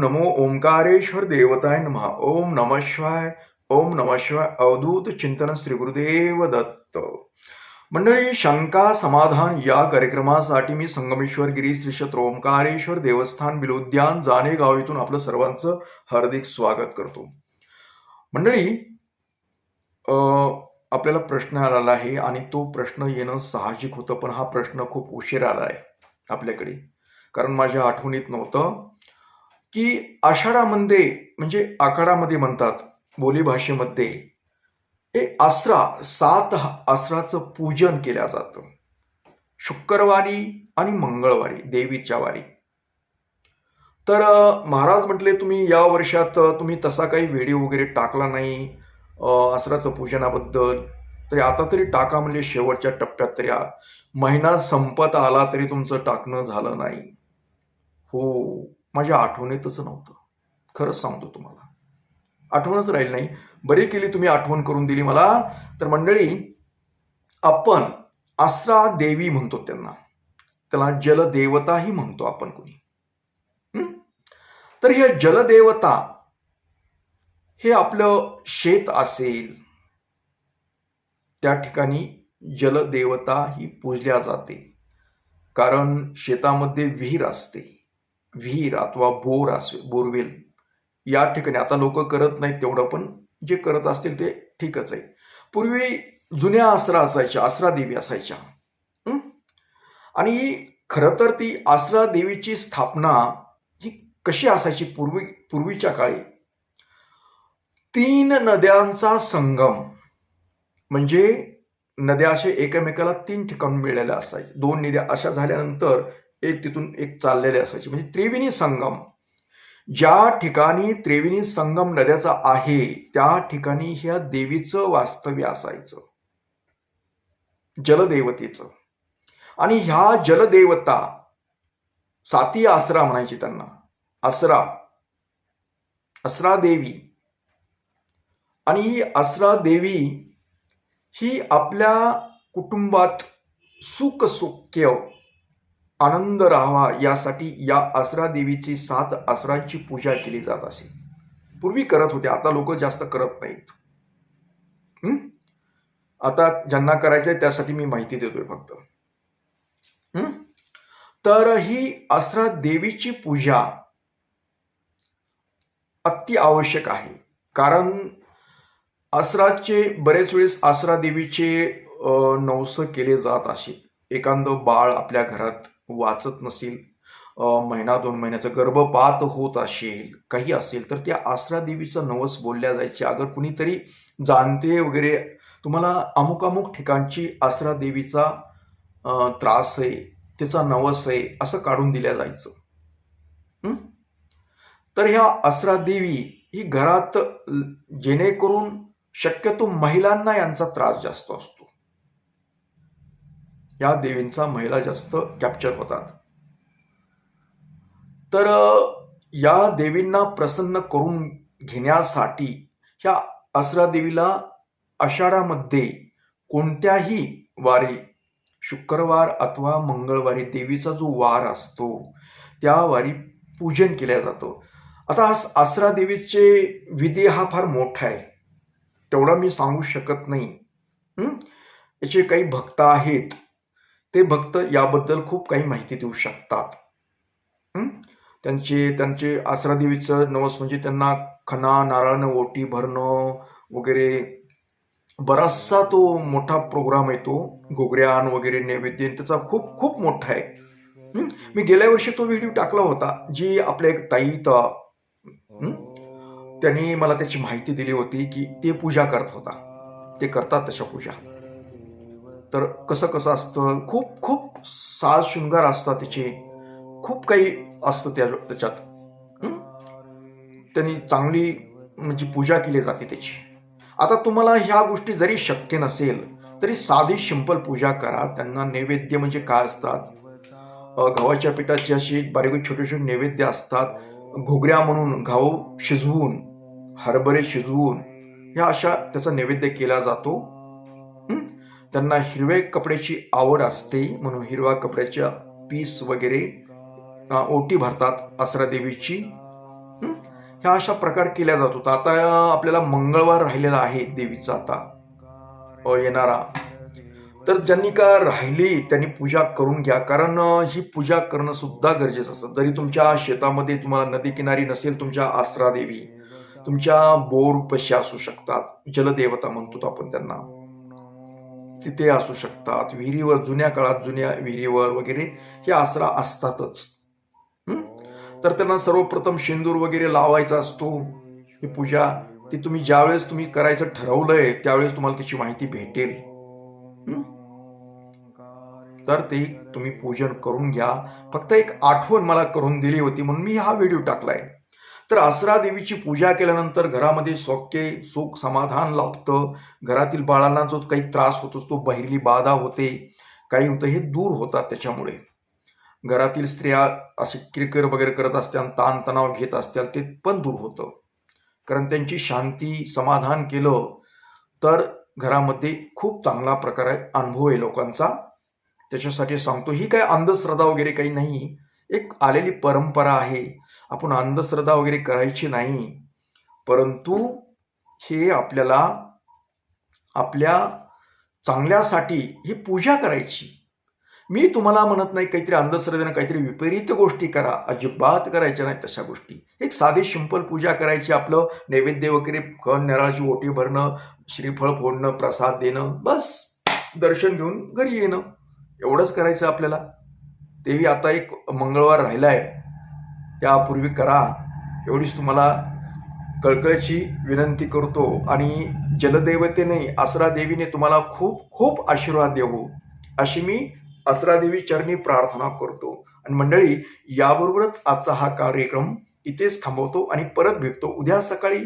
नमो ओंकारेश्वर देवताय नमः। ओम नम शिवाय ओम नम शिवाय अवधूत चिंतन श्री गुरुदेव दत्त। मंडळी शंका समाधान या कार्यक्रमासाठी मी संगमेश्वर गिरी श्री क्षेत्र ओंकारेश्वर देवस्थान बिलोद्यान जाणे गाव इथून आपलं सर्वांचं हार्दिक स्वागत करतो। मंडळी आपल्याला प्रश्न आलेला आहे आणि तो प्रश्न येणं साहजिक होतं पण हा प्रश्न खूप उशीर आला आहे आपल्याकडे कारण माझ्या आठवणीत नव्हतं. की आषाढामध्ये म्हणजे आखाडामध्ये म्हणतात बोलीभाषेमध्ये हे आसरा सात आसराचं पूजन केल्या जातं. शुक्रवारी आणि मंगळवारी देवीच्या वारी. तर महाराज म्हटले तुम्ही या वर्षात तुम्ही तसा काही व्हिडिओ वगैरे टाकला नाही आसराचं पूजनाबद्दल. तरी आता तरी टाका म्हणजे शेवटच्या टप्प्यात तरी महिना संपत आला तरी तुमचं टाकणं झालं नाही. हो. माझ्या आठवणीतच नव्हतं. खरंच सांगतो तुम्हाला. आठवणच राहील नाही. बरी केली तुम्ही आठवण करून दिली मला. तर मंडळी आपण आसरा देवी म्हणतो त्यांना. त्याला जलदेवताही म्हणतो आपण कोणी. तर हे जलदेवता हे आपलं शेत असेल. त्या ठिकाणी जलदेवता ही पूजल्या जाते. कारण शेतामध्ये विहीर असते. विहीर अथवा बोर अस बोरवेल या ठिकाणी. आता लोक करत नाहीत तेवढं पण जे करत असतील ते ठीकच आहे. पूर्वी जुन्या आसरा असायच्या आसरा देवी असायच्या. आणि खरं तर ती आसरा देवीची स्थापना ही कशी असायची पूर्वी पूर्वीच्या काळी? तीन नद्यांचा संगम म्हणजे नद्या असे एकमेकाला तीन ठिकाण मिळालेल्या असायचे दोन नद्या अशा झाल्यानंतर एक तिथून एक चाललेले असायचे. म्हणजे त्रिवेणी संगम ज्या ठिकाणी त्रिवेणी संगम नद्याचा आहे त्या ठिकाणी ह्या देवीचं वास्तव्य असायचं. जलदेवतेचं. आणि ह्या जलदेवता साती आसरा म्हणायची त्यांना. आसरा. असरा देवी. आणि ही असरा देवी ही आपल्या कुटुंबात सुख सुख्य आनंद राहावा यासाठी या आसरा देवीची सात आसरांची पूजा केली जात असे. पूर्वी करत होते आता लोक जास्त करत नाहीत. आता ज्यांना करायचंय त्यासाठी मी माहिती देतोय फक्त. तर ही आसरा देवीची पूजा अति आवश्यक आहे. कारण आसराचे बरेच वेळेस आसरा देवीचे नवस केले जात असे. एखादं बाळ आपल्या घरात वाचत नसेल महिना दोन महिन्याचं गर्भपात होत असेल काही असेल तर त्या आसरा देवीचं नवस बोलल्या जायचे. अगर कुणीतरी जाणते वगैरे तुम्हाला अमुक अमुक ठिकाणची आसरा देवीचा त्रास आहे तिचा नवस आहे असं काढून दिल्या जायचं. तर ह्या आसरा देवी ही घरात जेणेकरून शक्यतो महिलांना यांचा त्रास जास्त असतो. या देवींचा महिला जास्त कॅप्चर होतात. तर या देवींना प्रसन्न करून घेण्यासाठी ह्या आसरा देवीला आषाढामध्ये कोणत्याही वारी शुक्रवार अथवा मंगळवारी देवीचा जो वार असतो त्या वारी पूजन केल्या जातं. आता असरा आसरा देवीचे विधी हा फार मोठा आहे. तेवढा मी सांगू शकत नाही. याचे काही भक्त आहेत. ते भक्त याबद्दल खूप काही माहिती देऊ शकतात. त्यांचे त्यांचे आसरा देवीचं नवस म्हणजे त्यांना खना नारळानं ओटी भरणं वगैरे. बराचसा तो मोठा प्रोग्राम येतो घोगऱ्यान वगैरे नैवेद्य त्याचा खूप खूप मोठा आहे. मी गेल्या वर्षी तो व्हिडिओ टाकला होता जी आपल्या एक ताई त- त्यांनी मला त्याची माहिती दिली होती की ते पूजा करत होता. ते करतात तशा पूजा. तर कसं कसं असतं खूप खूप साज शृंगार असतात त्याचे. खूप काही असतं त्या त्याच्यात. त्यांनी चांगली म्हणजे पूजा केली जाते त्याची. आता तुम्हाला ह्या गोष्टी जरी शक्य नसेल तरी साधी सिंपल पूजा करा. त्यांना नैवेद्य म्हणजे काय असतात? गव्हाच्या पिठाची अशी बारीक छोटे छोटे नैवेद्य असतात. घोगऱ्या म्हणून घाऊ शिजवून हरभरे शिजवून ह्या अशा त्याचा नैवेद्य केला जातो. त्यांना हिरवे कपड्याची आवड असते म्हणून हिरव्या कपड्याच्या पीस वगैरे ओटी भरतात आसरा देवीची. ह्या अशा प्रकार केल्या जात होता. आता आपल्याला मंगळवार राहिलेला आहे देवीचा आता. येणारा. तर ज्यांनी का राहिली त्यांनी पूजा करून घ्या. कारण ही पूजा करणं सुद्धा गरजेचं असतं. जरी तुमच्या शेतामध्ये तुम्हाला नदी किनारी नसेल तुमच्या आसरा देवी तुमच्या बोर पशी असू शकतात. जलदेवता म्हणतो आपण त्यांना. तिथे असू शकतात. विहिरीवर जुन्या काळात जुन्या विहिरीवर वगैरे हे आसरा असतातच. तर त्यांना सर्वप्रथम शेंदूर वगैरे लावायचा असतो. ही पूजा ती तुम्ही ज्यावेळेस तुम्ही करायचं ठरवलंय त्यावेळेस तुम्हाला त्याची माहिती भेटेल. तर ते तुम्ही पूजन करून घ्या. फक्त एक आठवण मला करून दिली होती म्हणून मी हा व्हिडिओ टाकलाय. तर आसरा देवीची पूजा केल्यानंतर घरामध्ये सौख्य सुख समाधान लाभतं. घरातील बाळांना जो काही त्रास होत असतो बहिरली बाधा होते काही होतं हे दूर होतात त्याच्यामुळे. घरातील स्त्रिया असे किरकिर वगैरे करत असत्या ताणतणाव घेत असतात ते पण दूर होतं. कारण त्यांची शांती समाधान केलं तर घरामध्ये खूप चांगला प्रकारे अनुभव आहे लोकांचा. त्याच्यासाठी सांगतो ही काय अंधश्रद्धा वगैरे काही नाही. एक आलेली परंपरा आहे. आपण अंधश्रद्धा वगैरे करायची नाही. परंतु हे आपल्याला आपल्या चांगल्यासाठी ही पूजा करायची. मी तुम्हाला म्हणत नाही काहीतरी अंधश्रद्धेनं काहीतरी विपरीत गोष्टी करा अजिबात करायच्या नाही तशा गोष्टी. एक साधी सिंपल पूजा करायची आपलं नैवेद्य वगैरे कण नेराची ओटी भरणं श्रीफळ फोडणं प्रसाद देणं बस. दर्शन घेऊन घरी येणं. एवढंच करायचं आपल्याला. तेही आता एक मंगळवार राहिला आहे त्यापूर्वी करा. एवढीच तुम्हाला कळकळीची विनंती करतो आणि जलदेवतेने आसरा देवीने तुम्हाला खूप खूप आशीर्वाद देऊ अशी मी आसरा देवी चरणी प्रार्थना करतो. आणि मंडळी याबरोबरच आजचा हा कार्यक्रम इथेच थांबवतो आणि परत भेटतो उद्या सकाळी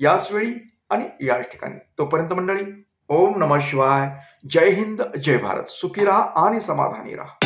याच वेळी आणि याच ठिकाणी. तोपर्यंत मंडळी ओम नमः शिवाय. जय हिंद जय भारत. सुखी राहा आणि समाधानी राहा.